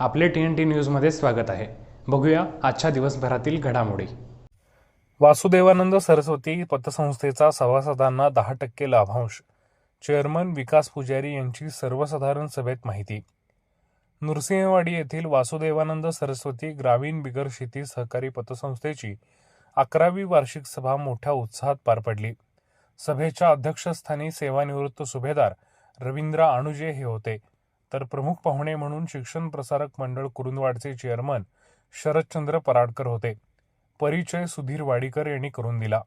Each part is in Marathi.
आपले टी एन टी न्यूजमध्ये स्वागत आहे. बघूया आजच्या दिवसभरातील घडामोडी. वासुदेवानंद सरस्वती पतसंस्थेचा सभासदांना दहा टक्के लाभांश. चेअरमन विकास पुजारी यांची सर्वसाधारण सभेत माहिती. नृसिंहवाडी येथील वासुदेवानंद सरस्वती ग्रामीण बिगर शेती सहकारी पतसंस्थेची अकरावी वार्षिक सभा मोठ्या उत्साहात पार पडली. सभेच्या अध्यक्षस्थानी सेवानिवृत्त सुभेदार रवींद्र आणुजे हे होते. तर प्रमुख पाहुणे म्हणून शिक्षण प्रसारक मंडळ कुरुंदवाडचे चेअरमन शरदचंद्र पराडकर होते. परिचय सुधीर वाडीकर यांनी करून दिला.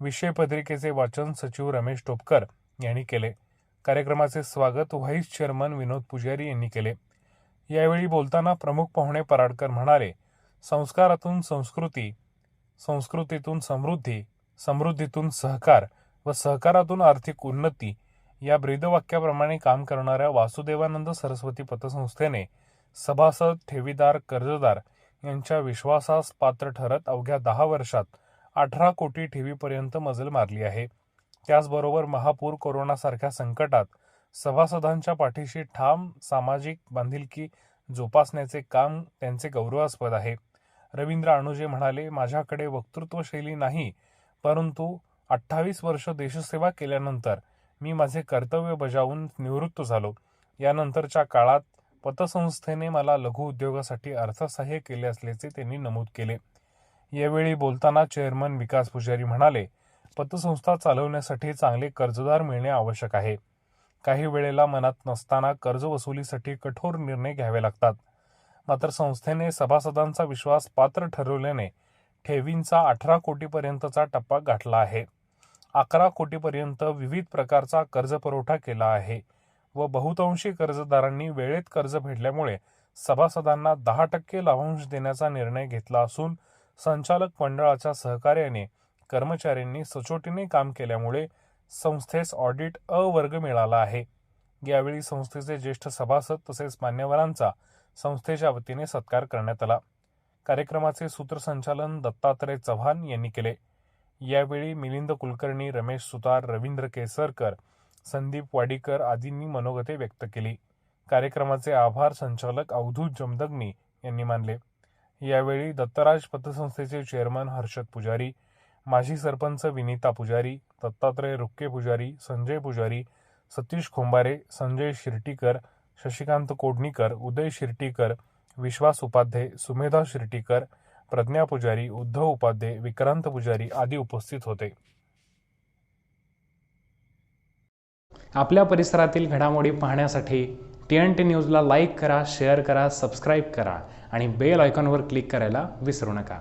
विषय पत्रिकेचे वाचन सचिव रमेश टोपकर यांनी केले. कार्यक्रमाचे स्वागत व्हाईस चेअरमन विनोद पुजारी यांनी केले. यावेळी बोलताना प्रमुख पाहुणे पराडकर म्हणाले संस्कारातून संस्कृती संस्कृतीतून समृद्धी समृद्धीतून सहकार व सहकारातून आर्थिक उन्नती या ब्रीदवाक्याप्रमाणे काम करणाऱ्या वासुदेवानंद सरस्वती पतसंस्थेने सभासद ठेवीदार कर्जदार यांच्या विश्वासास पात्र ठरत अवघ्या दहा वर्षात अठरा कोटी ठेवीपर्यंत मजल मारली आहे. त्याचबरोबर महापूर कोरोनासारख्या संकटात सभासदांच्या पाठीशी ठाम सामाजिक बांधिलकी जोपासण्याचे काम त्यांचे गौरवास्पद आहे. रवींद्र अणुजे म्हणाले माझ्याकडे वक्तृत्वशैली नाही परंतु अठ्ठावीस वर्ष देशसेवा केल्यानंतर मी माझे कर्तव्य बजावून निवृत्त झालो. यानंतरच्या काळात पतसंस्थेने मला लघु उद्योगासाठी अर्थसहाय्य केले असल्याचे त्यांनी नमूद केले. यावेळी बोलताना चेअरमन विकास पुजारी म्हणाले पतसंस्था चालवण्यासाठी चांगले कर्जदार मिळणे आवश्यक आहे. काही वेळेला मनात नसताना कर्ज वसुलीसाठी कठोर निर्णय घ्यावे लागतात. मात्र संस्थेने सभासदांचा विश्वास पात्र ठरवल्याने ठेवींचा अठरा कोटीपर्यंतचा टप्पा गाठला आहे. अकरा कोटीपर्यंत विविध प्रकारचा कर्ज पुरवठा केला आहे व बहुतांशी कर्जदारांनी वेळेत कर्ज फेडल्यामुळे सभासदांना दहा टक्के लाभांश देण्याचा निर्णय घेतला असून संचालक मंडळाच्या सहकार्याने कर्मचाऱ्यांनी सचोटीने काम केल्यामुळे संस्थेस ऑडिट अ वर्ग मिळाला आहे. यावेळी संस्थेचे ज्येष्ठ सभासद तसेच मान्यवरांचा संस्थेच्या वतीने सत्कार करण्यात आला. कार्यक्रमाचे सूत्रसंचालन दत्तात्रय चव्हाण यांनी केले. यावेळी मिलिंद कुलकर्णी रमेश सुतार रवींद्र केसरकर संदीप वाडीकर आदींनी मनोगते व्यक्त केली. कार्यक्रमाचे आभार संचालक अवधूत जमदग्नी यांनी मानले. यावेळी दत्तराज पतसंस्थेचे चेअरमन हर्षद पुजारी माजी सरपंच विनीता पुजारी दत्तात्रय रुक्के पुजारी संजय पुजारी सतीश खोंबारे संजय शिर्टीकर शशिकांत कोडणीकर उदय शिर्टीकर विश्वास उपाध्ये सुमेधा शिर्टीकर प्रज्ञा पुजारी उद्धव उपाध्ये विक्रांत पुजारी आदी उपस्थित होते. आपल्या परिसरातील घडामोडी पाहण्यासाठी टी एन टी न्यूजला लाईक करा शेअर करा सबस्क्राईब करा आणि बेल आयकॉनवर क्लिक करायला विसरू नका.